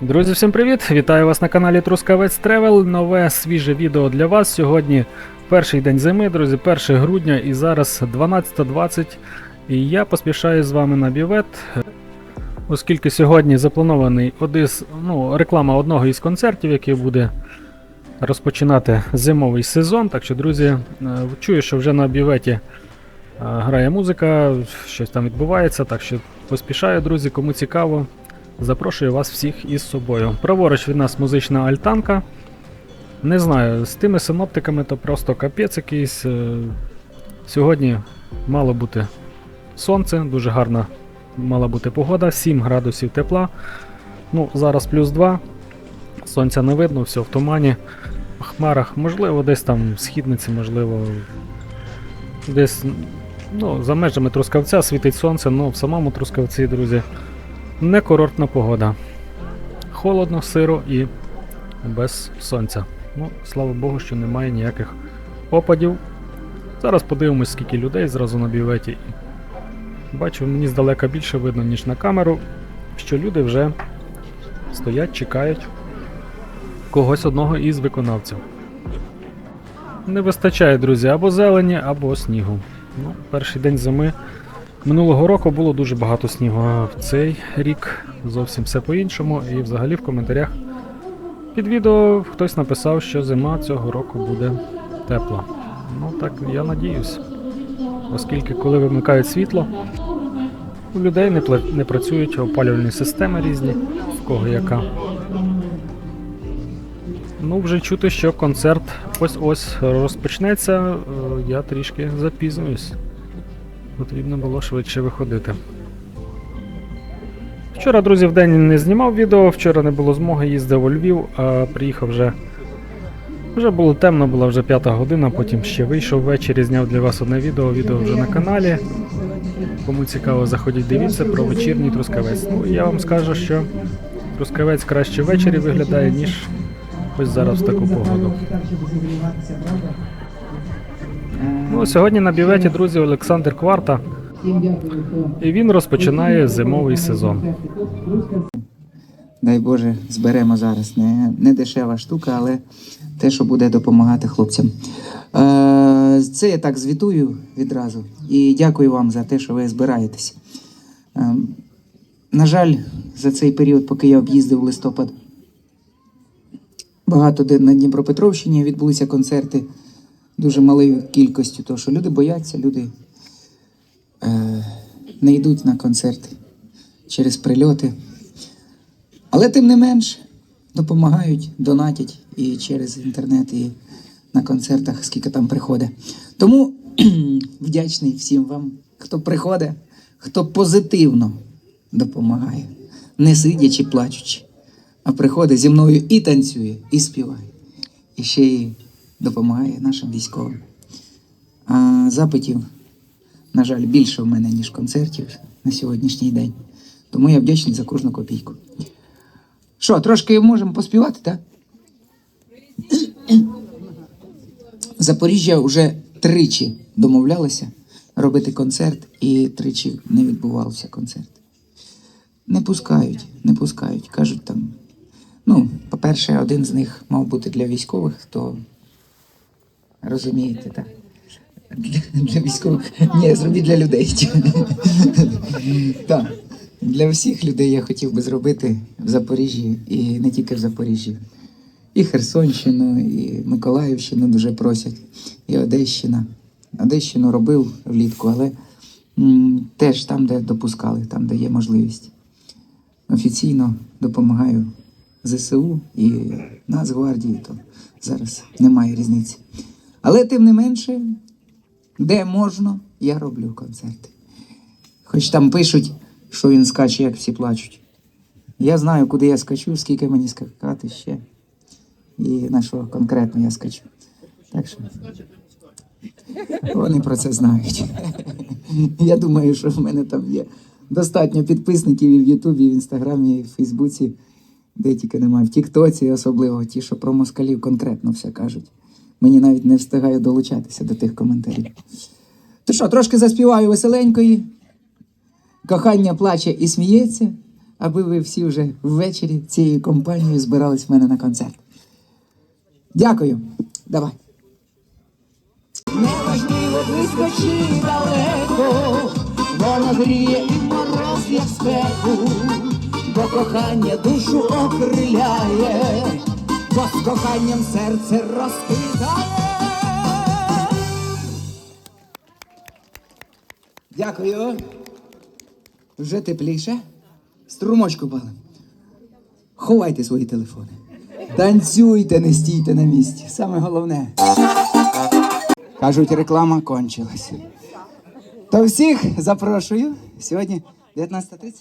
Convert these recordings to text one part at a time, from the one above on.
Друзі, всім привіт! Вітаю вас на каналі Трускавець Тревел. Нове свіже відео для вас. Сьогодні перший день зими, друзі, 1 грудня і зараз 12.20. І я поспішаю з вами на бівет, оскільки сьогодні запланований одис, ну, реклама одного із концертів, який буде розпочинати зимовий сезон. Так що, друзі, е, чую, що вже на біветі е, грає музика, щось там відбувається. Так що поспішаю, друзі, кому цікаво. Запрошую вас всіх із собою. Праворуч від нас музична альтанка. Не знаю, з тими синоптиками то просто капець якийсь. Е, Сьогодні мало бути сонце, дуже гарна мала бути погода, 7 градусів тепла. Ну, зараз плюс 2. Сонця не видно, все в тумані, в хмарах, можливо, десь там в східниці, можливо, десь ну, за межами Трускавця світить сонце, але в самому Трускавці, друзі, не курортна погода. Холодно, сиро і без сонця. Ну, слава Богу, що немає ніяких опадів. Зараз подивимось, скільки людей зразу на біветі. Бачу, мені здалека більше видно, ніж на камеру, що люди вже стоять, чекають когось одного із виконавців. Не вистачає, друзі, або зелені, або снігу. Ну, перший день зими. Минулого року було дуже багато снігу, а в цей рік зовсім все по-іншому. І взагалі в коментарях під відео хтось написав, що зима цього року буде тепла. Ну так я надіюсь. Оскільки коли вимикають світло, у людей не, не працюють опалювальні системи різні, в кого яка. Ну, вже чути, що концерт ось-ось розпочнеться, е, я трішки запізнююсь. Потрібно було швидше виходити. Вчора, друзі, в день не знімав відео, вчора не було змоги, їздив у Львів, а приїхав вже. Вже було темно, була вже п'ята година, потім ще вийшов ввечері, зняв для вас одне відео, відео вже на каналі. Кому цікаво, заходіть, дивіться про вечірній трускавець. Ну, я вам скажу, що трускавець краще ввечері виглядає, ніж ось зараз в таку погоду. Ну, сьогодні на біветі, друзі, Олександр Кварта. І він розпочинає зимовий сезон. Дай Боже, зберемо зараз. Не, не дешева штука, але те, що буде допомагати хлопцям. Е, це я так звітую відразу. І дякую вам за те, що ви збираєтесь. Е, на жаль, за цей період, поки я об'їздив листопад, багато де на Дніпропетровщині відбулися концерти дуже малою кількістю, тому що люди бояться, люди е, не йдуть на концерти через прильоти. Але тим не менш допомагають, донатять і через інтернет, і на концертах, скільки там приходить. Тому вдячний всім вам, хто приходить, хто позитивно допомагає, не сидячи, плачучи, а приходить зі мною і танцює, і співає, і ще й допомагає нашим військовим. А запитів, на жаль, більше в мене, ніж концертів на сьогоднішній день. Тому я вдячний за кожну копійку. Що, трошки можемо поспівати, так? Запоріжжя вже тричі домовлялося робити концерт, і тричі не відбувався концерт. Не пускають, не пускають. Кажуть там. Ну, по-перше, один з них мав бути для військових, хто розумієте, так? Для, для військових. Ні, зробіть для людей. Так. Для всіх людей я хотів би зробити в Запоріжжі і не тільки в Запоріжжі. І Херсонщину, і Миколаївщину дуже просять, і Одещина. Одещину робив влітку, але м, теж там, де допускали, там, де є можливість. Офіційно допомагаю ЗСУ і Нацгвардії, то зараз немає різниці. Але тим не менше, де можна, я роблю концерти. Хоч там пишуть, що він скаче, як всі плачуть. Я знаю, куди я скачу, скільки мені скакати ще. І на що конкретно я скачу. Так що вони про це знають. Я думаю, що в мене там є достатньо підписників і в Ютубі, і в Інстаграмі, і в Фейсбуці, де тільки немає. В Тіктоці, особливо ті, що про москалів конкретно все кажуть. Мені навіть не встигаю долучатися до тих коментарів. То що, трошки заспіваю веселенької. Кохання плаче і сміється, аби ви всі вже ввечері цією компанією збирались в мене на концерт. Дякую. Давай. Неважливо близько чи далеко, воно гріє і мороз, як спеку, бо кохання душу окриляє, бо з коханням серце розквітає. Дякую. Вже тепліше. Струмочку палим. Ховайте свої телефони. Танцюйте, не стійте на місці. Саме головне. Кажуть, реклама кончилась. То всіх запрошую. Сьогодні 19.30?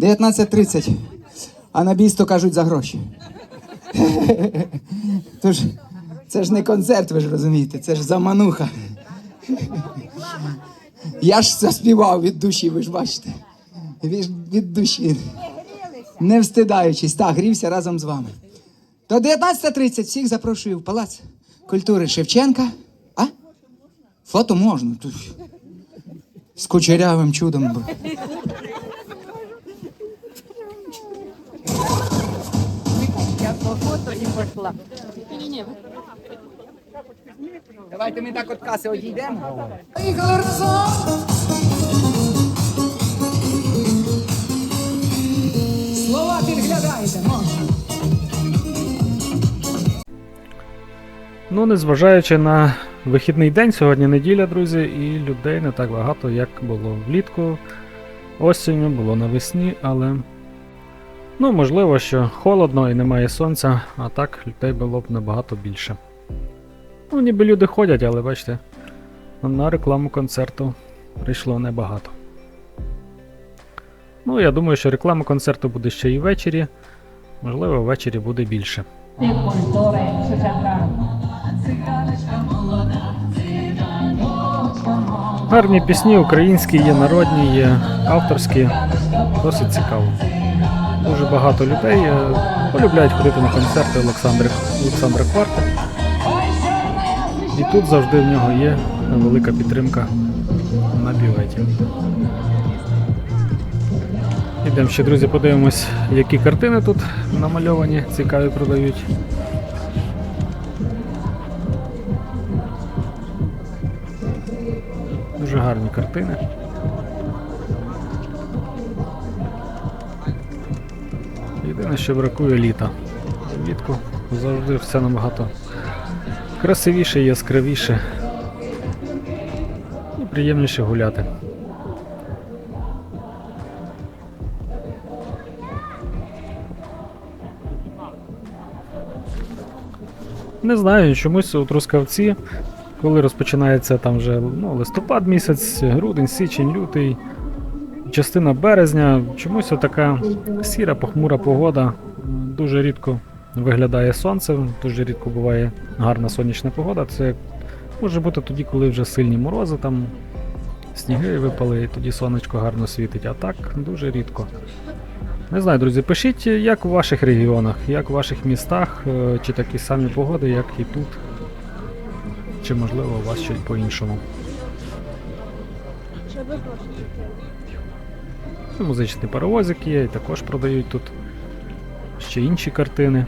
19.30. А на бійство кажуть за гроші. Тож, це ж не концерт, ви ж розумієте, це ж замануха. Я ж заспівав від душі, ви ж бачите. Від, від душі. Не встидаючись, так, грівся разом з вами. До 19.30 всіх запрошую в Палац культури Шевченка. А? Фото можна. Тут. З кучерявим чудом. Я по фото і пішла. Давайте ми так от каси одійдемо. Поїхали разом. Слова підглядайте, можна. Ну, незважаючи на вихідний день, сьогодні неділя, друзі, і людей не так багато, як було влітку, осінню, було навесні, але. Ну, можливо, що холодно і немає сонця, а так людей було б набагато більше. Ну, ніби люди ходять, але бачите, на рекламу концерту прийшло небагато. Ну, я думаю, що реклама концерту буде ще і ввечері. Можливо, ввечері буде більше. Гарні пісні, українські, є народні, є авторські. Досить цікаво. Дуже багато людей е, полюбляють ходити на концерти Олександра, Олександра Кварта. І тут завжди в нього є велика підтримка на бюветі. Ідемо ще, друзі, подивимось, які картини тут намальовані, цікаві продають. Дуже гарні картини. Єдине, що бракує літа. Влітку завжди все набагато красивіше, яскравіше і приємніше гуляти. Не знаю, чомусь у Трускавці, коли розпочинається там вже ну, листопад місяць, грудень, січень, лютий, частина березня, чомусь така сіра, похмура погода. Дуже рідко виглядає сонце, дуже рідко буває гарна сонячна погода. Це може бути тоді, коли вже сильні морози, там сніги випали, і тоді сонечко гарно світить. А так дуже рідко. Не знаю, друзі, пишіть, як у ваших регіонах, як у ваших містах, е, чи такі самі погоди, як і тут. Чи можливо у вас щось по-іншому. Музичний паровозик є, і також продають тут ще інші картини.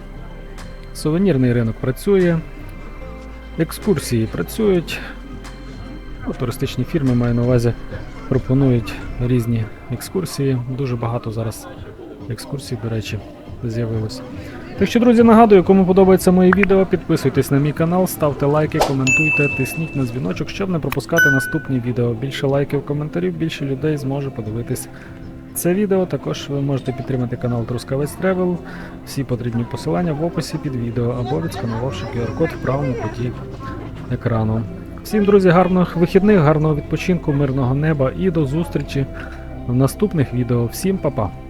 Сувенірний ринок працює. Екскурсії працюють. Ну, туристичні фірми маю на увазі пропонують різні екскурсії. Дуже багато зараз екскурсій, до речі, з'явилось. Так що, друзі, нагадую, кому подобається моє відео, підписуйтесь на мій канал, ставте лайки, коментуйте, тисніть на дзвіночок, щоб не пропускати наступні відео. Більше лайків, коментарів, більше людей зможе подивитись це відео. Також ви можете підтримати канал Трускавець Тревел. Всі потрібні посилання в описі під відео або відсканувавши QR-код в правому куті екрану. Всім, друзі, гарних вихідних, гарного відпочинку, мирного неба і до зустрічі в наступних відео. Всім па-па!